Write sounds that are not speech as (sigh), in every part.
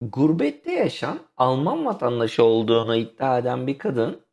Gurbette yaşayan Alman vatandaşı olduğunu iddia eden bir kadın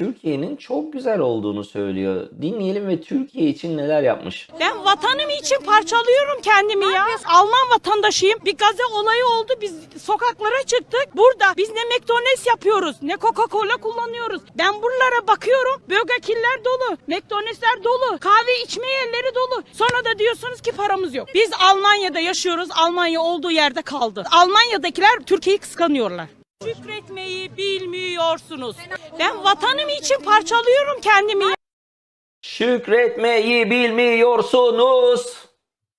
Türkiye'nin çok güzel olduğunu söylüyor. Dinleyelim ve Türkiye için neler yapmış. Ben vatanım için parçalıyorum kendimi ya. Alman vatandaşıyım. Bir gaze olayı oldu. Biz sokaklara çıktık. Burada biz ne McDonald's yapıyoruz ne Coca-Cola kullanıyoruz. Ben buralara bakıyorum. Burger King'ler dolu. McDonald's'ler dolu. Kahve içme yerleri dolu. Sonra da diyorsunuz ki paramız yok. Biz Almanya'da yaşıyoruz. Almanya olduğu yerde kaldı. Almanya'dakiler Türkiye'yi kıskanıyorlar. Şükretmeyi bilmiyorsunuz. Ben vatanım için parçalıyorum kendimi. Şükretmeyi bilmiyorsunuz.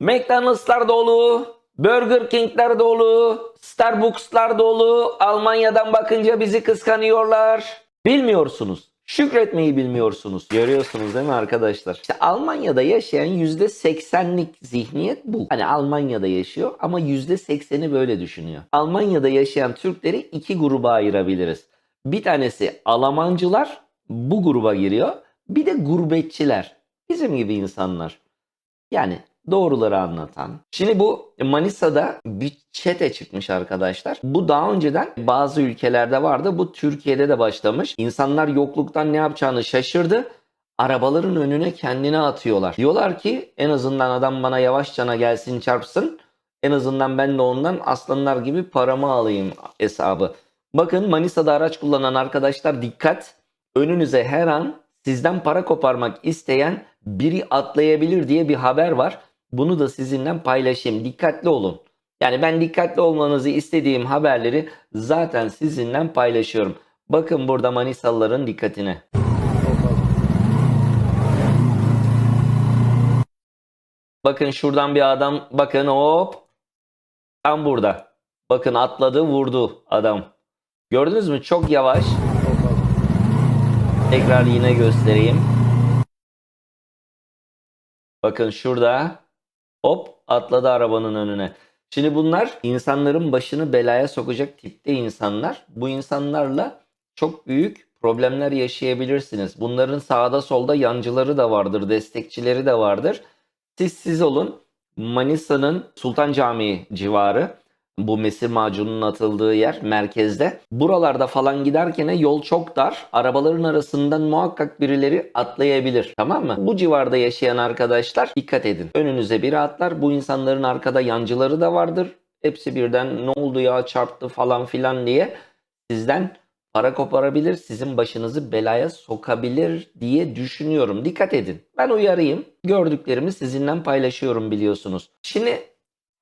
McDonald'slar dolu, Burger King'ler dolu, Starbucks'lar dolu. Almanya'dan bakınca bizi kıskanıyorlar. Bilmiyorsunuz. Şükretmeyi bilmiyorsunuz. Görüyorsunuz değil mi arkadaşlar? İşte Almanya'da yaşayan %80'lik zihniyet bu. Hani Almanya'da yaşıyor ama %80'i böyle düşünüyor. Almanya'da yaşayan Türkleri iki gruba ayırabiliriz. Bir tanesi Almancılar bu gruba giriyor. Bir de gurbetçiler. Bizim gibi insanlar. Yani doğruları anlatan. Şimdi bu Manisa'da bir çete çıkmış arkadaşlar. Bu daha önceden bazı ülkelerde vardı. Bu Türkiye'de de başlamış. İnsanlar yokluktan ne yapacağını şaşırdı. Arabaların önüne kendini atıyorlar. Diyorlar ki en azından adam bana yavaşçana gelsin çarpsın. En azından ben de ondan aslanlar gibi paramı alayım hesabı. Bakın Manisa'da araç kullanan arkadaşlar dikkat. Önünüze her an sizden para koparmak isteyen biri atlayabilir diye bir haber var. Bunu da sizinle paylaşayım. Dikkatli olun. Yani ben dikkatli olmanızı istediğim haberleri zaten sizinle paylaşıyorum. Bakın burada Manisalıların dikkatine. Bakın şuradan bir adam bakın hop tam burada. Bakın atladı vurdu adam. Gördünüz mü? Çok yavaş. Tekrar yine göstereyim. Bakın şurada hop atladı arabanın önüne. Şimdi bunlar insanların başını belaya sokacak tipte insanlar. Bu insanlarla çok büyük problemler yaşayabilirsiniz. Bunların sağda solda yancıları da vardır, destekçileri de vardır. Siz siz olun. Manisa'nın Sultan Camii civarı bu mesir macununun atıldığı yer merkezde. Buralarda falan giderken yol çok dar. Arabaların arasından muhakkak birileri atlayabilir. Tamam mı? Bu civarda yaşayan arkadaşlar dikkat edin. Önünüze biri atlar. Bu insanların arkada yancıları da vardır. Hepsi birden ne oldu ya çarptı falan filan diye sizden para koparabilir, sizin başınızı belaya sokabilir diye düşünüyorum. Dikkat edin. Ben uyarayım. Gördüklerimi sizinle paylaşıyorum biliyorsunuz. Şimdi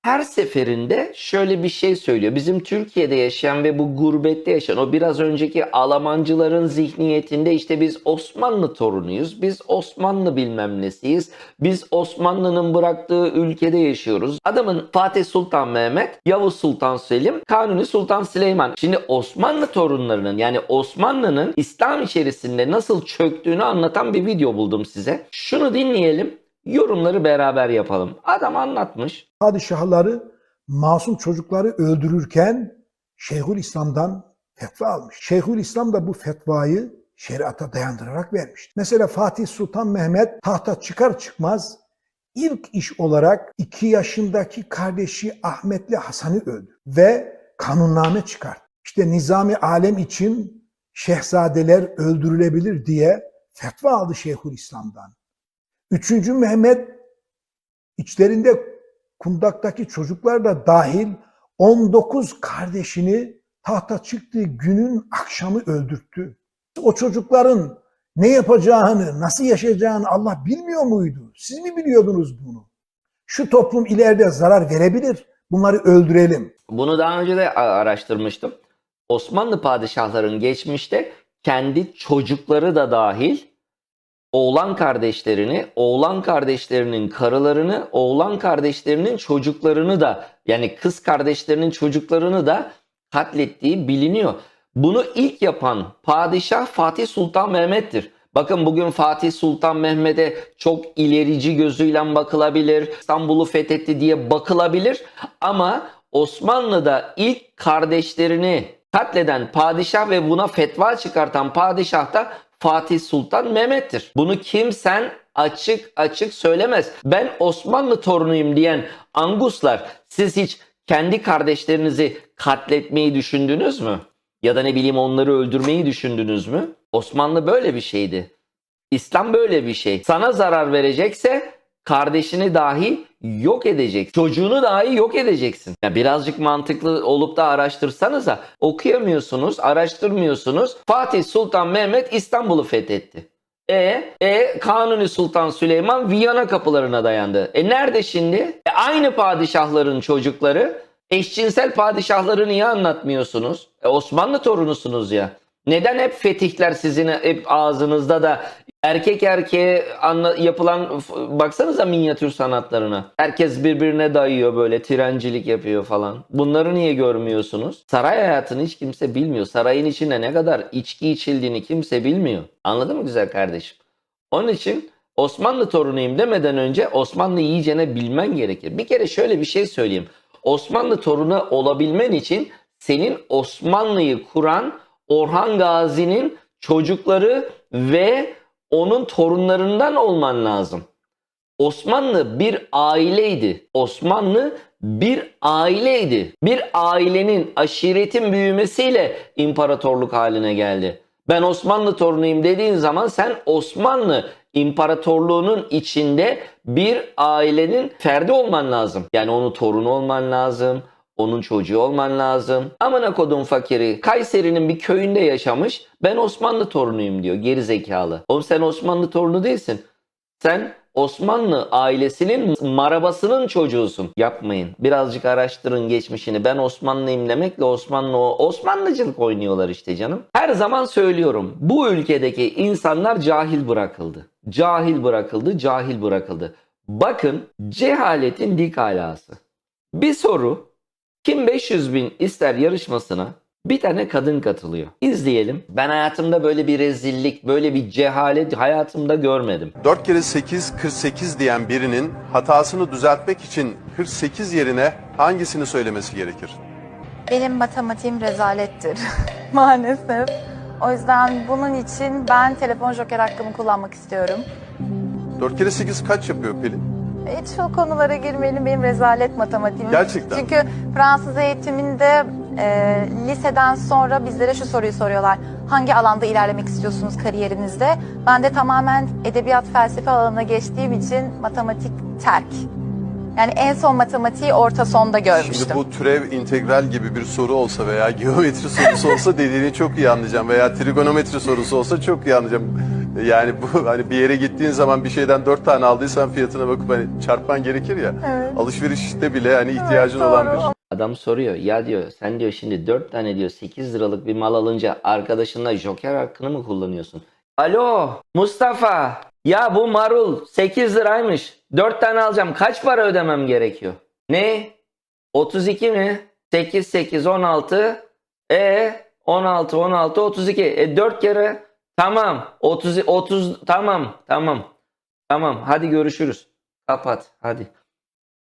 her seferinde şöyle bir şey söylüyor. Bizim Türkiye'de yaşayan ve bu gurbette yaşayan o biraz önceki Almancıların zihniyetinde işte biz Osmanlı torunuyuz. Biz Osmanlı bilmem nesiyiz. Biz Osmanlı'nın bıraktığı ülkede yaşıyoruz. Adamın Fatih Sultan Mehmet, Yavuz Sultan Selim, Kanuni Sultan Süleyman. Şimdi Osmanlı torunlarının yani Osmanlı'nın İslam içerisinde nasıl çöktüğünü anlatan bir video buldum size. Şunu dinleyelim. Yorumları beraber yapalım. Adam anlatmış. padişahları masum çocukları öldürürken Şeyhül İslam'dan fetva almış. Şeyhül İslam da bu fetvayı şeriata dayandırarak vermişti. Mesela Fatih Sultan Mehmet tahta çıkar çıkmaz ilk iş olarak 2 yaşındaki kardeşi Ahmetli Hasan'ı öldü ve kanunname çıkarttı. İşte nizami alem için şehzadeler öldürülebilir diye fetva aldı Şeyhül İslam'dan. Üçüncü Mehmet içlerinde kundaktaki çocuklar da dahil 19 kardeşini tahta çıktığı günün akşamı öldürttü. O çocukların ne yapacağını, nasıl yaşayacağını Allah bilmiyor muydu? Siz mi biliyordunuz bunu? Şu toplum ileride zarar verebilir. Bunları öldürelim. Bunu daha önce de araştırmıştım. Osmanlı padişahların geçmişte kendi çocukları da dahil oğlan kardeşlerini, oğlan kardeşlerinin karılarını, oğlan kardeşlerinin çocuklarını da yani kız kardeşlerinin çocuklarını da katlettiği biliniyor. Bunu ilk yapan padişah Fatih Sultan Mehmet'tir. Bakın bugün Fatih Sultan Mehmet'e çok ilerici gözüyle bakılabilir. İstanbul'u fethetti diye bakılabilir. Ama Osmanlı'da ilk kardeşlerini katleden padişah ve buna fetva çıkartan padişah da Fatih Sultan Mehmet'tir. Bunu kimsen açık açık söylemez. Ben Osmanlı torunuyum diyen Anguslar siz hiç kendi kardeşlerinizi katletmeyi düşündünüz mü? Ya da ne bileyim onları öldürmeyi düşündünüz mü? Osmanlı böyle bir şeydi. İslam böyle bir şey. Sana zarar verecekse kardeşini dahi yok edecek. Çocuğunu dahi yok edeceksin. Ya birazcık mantıklı olup da araştırsanıza. Okuyamıyorsunuz, araştırmıyorsunuz. Fatih Sultan Mehmet İstanbul'u fethetti. E, e Kanuni Sultan Süleyman Viyana kapılarına dayandı. E nerede şimdi? E, aynı padişahların çocukları eşcinsel padişahları niye anlatmıyorsunuz? E, Osmanlı torunusunuz ya. Neden hep fetihler sizin hep ağzınızda da erkek erkeğe anla- yapılan baksanıza minyatür sanatlarına. Herkes birbirine dayıyor böyle trencilik yapıyor falan. Bunları niye görmüyorsunuz? Saray hayatını hiç kimse bilmiyor. Sarayın içinde ne kadar içki içildiğini kimse bilmiyor. Anladın mı güzel kardeşim? Onun için Osmanlı torunuyum demeden önce Osmanlı iyicene bilmen gerekir. Bir kere şöyle bir şey söyleyeyim. Osmanlı torunu olabilmen için senin Osmanlı'yı kuran Orhan Gazi'nin çocukları ve onun torunlarından olman lazım. Osmanlı bir aileydi. Osmanlı bir aileydi. Bir ailenin, aşiretin büyümesiyle imparatorluk haline geldi. Ben Osmanlı torunuyum dediğin zaman sen Osmanlı imparatorluğunun içinde bir ailenin ferdi olman lazım. Yani onun torunu olman lazım. Onun çocuğu olman lazım. Amına kodum fakiri. Kayseri'nin bir köyünde yaşamış. Ben Osmanlı torunuyum diyor. Geri zekalı. Oğlum sen Osmanlı torunu değilsin. Sen Osmanlı ailesinin marabasının çocuğusun. Yapmayın. Birazcık araştırın geçmişini. Ben Osmanlıyım demekle Osmanlı Osmanlıcılık oynuyorlar işte canım. Her zaman söylüyorum. Bu ülkedeki insanlar cahil bırakıldı. Cahil bırakıldı, cahil bırakıldı. Bakın cehaletin dik alası. Bir soru. Kim 500 bin ister yarışmasına bir tane kadın katılıyor. İzleyelim. Ben hayatımda böyle bir rezillik, böyle bir cehalet hayatımda görmedim. 4 kere 8 48 diyen birinin hatasını düzeltmek için 48 yerine hangisini söylemesi gerekir? Benim matematiğim rezalettir (laughs) maalesef. O yüzden bunun için ben telefon joker hakkımı kullanmak istiyorum. 4 kere 8 kaç yapıyor Pelin? Hiç o konulara girmeyelim benim rezalet matematiğim. Gerçekten. Çünkü Fransız eğitiminde e, liseden sonra bizlere şu soruyu soruyorlar. Hangi alanda ilerlemek istiyorsunuz kariyerinizde? Ben de tamamen edebiyat felsefe alanına geçtiğim için matematik terk. Yani en son matematiği orta sonda görmüştüm. Şimdi bu türev integral gibi bir soru olsa veya geometri sorusu olsa dediğini çok iyi anlayacağım veya trigonometri sorusu olsa çok iyi anlayacağım. Yani bu hani bir yere gittiğin zaman bir şeyden dört tane aldıysan fiyatına bakıp hani çarpman gerekir ya. Evet. Alışverişte bile hani ihtiyacın Evet, olan bir Adam soruyor ya diyor sen diyor şimdi 4 tane diyor 8 liralık bir mal alınca arkadaşınla joker hakkını mı kullanıyorsun? Alo Mustafa ya bu marul 8 liraymış 4 tane alacağım kaç para ödemem gerekiyor? Ne? 32 mi? 8 8 16 e 16 16 32 e 4 kere tamam 30 30 tamam tamam tamam hadi görüşürüz kapat hadi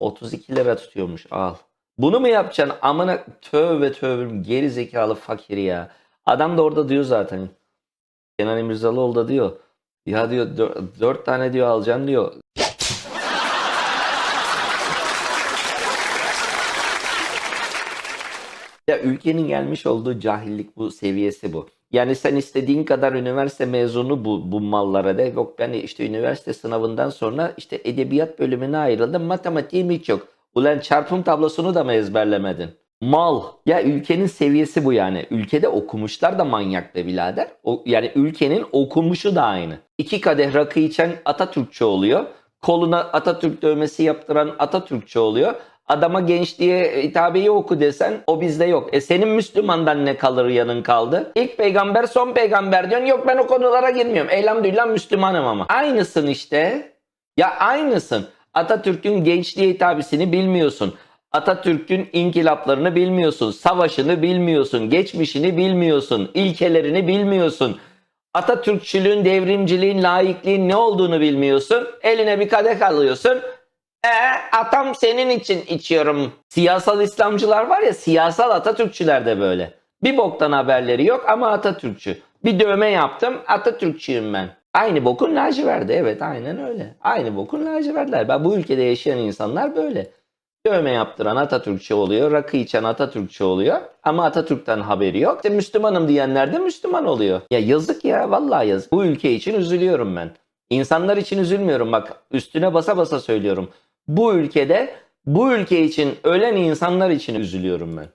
32 lira tutuyormuş al. Bunu mu yapacaksın? Amına tövbe tövbe geri zekalı fakir ya. Adam da orada diyor zaten. Kenan İmirzalıoğlu da diyor. Ya diyor dö- dört tane diyor alacaksın diyor. Ya ülkenin gelmiş olduğu cahillik bu seviyesi bu. Yani sen istediğin kadar üniversite mezunu bu, bu mallara de. Yok ben işte üniversite sınavından sonra işte edebiyat bölümüne ayrıldım. Matematiğim hiç yok. Ulan çarpım tablosunu da mı ezberlemedin? Mal. Ya ülkenin seviyesi bu yani. Ülkede okumuşlar da manyak be birader. O, yani ülkenin okumuşu da aynı. İki kadeh rakı içen Atatürkçü oluyor. Koluna Atatürk dövmesi yaptıran Atatürkçü oluyor. Adama gençliğe hitabeyi oku desen o bizde yok. E senin Müslümandan ne kalır yanın kaldı? İlk peygamber son peygamber diyorsun. Yok ben o konulara girmiyorum. Elhamdülillah Müslümanım ama. Aynısın işte. Ya aynısın. Atatürk'ün gençliğe hitabesini bilmiyorsun. Atatürk'ün inkılaplarını bilmiyorsun. Savaşını bilmiyorsun. Geçmişini bilmiyorsun. ilkelerini bilmiyorsun. Atatürkçülüğün, devrimciliğin, laikliğin ne olduğunu bilmiyorsun. Eline bir kadeh alıyorsun. E atam senin için içiyorum. Siyasal İslamcılar var ya siyasal Atatürkçüler de böyle. Bir boktan haberleri yok ama Atatürkçü. Bir dövme yaptım Atatürkçüyüm ben. Aynı bokun laciverdi evet aynen öyle. Aynı bokun lacivertler. Ben bu ülkede yaşayan insanlar böyle. Dövme yaptıran Atatürkçü oluyor, rakı içen Atatürkçü oluyor ama Atatürk'ten haberi yok. İşte Müslümanım diyenler de Müslüman oluyor. Ya yazık ya vallahi yazık. Bu ülke için üzülüyorum ben. İnsanlar için üzülmüyorum bak üstüne basa basa söylüyorum bu ülkede bu ülke için ölen insanlar için üzülüyorum ben.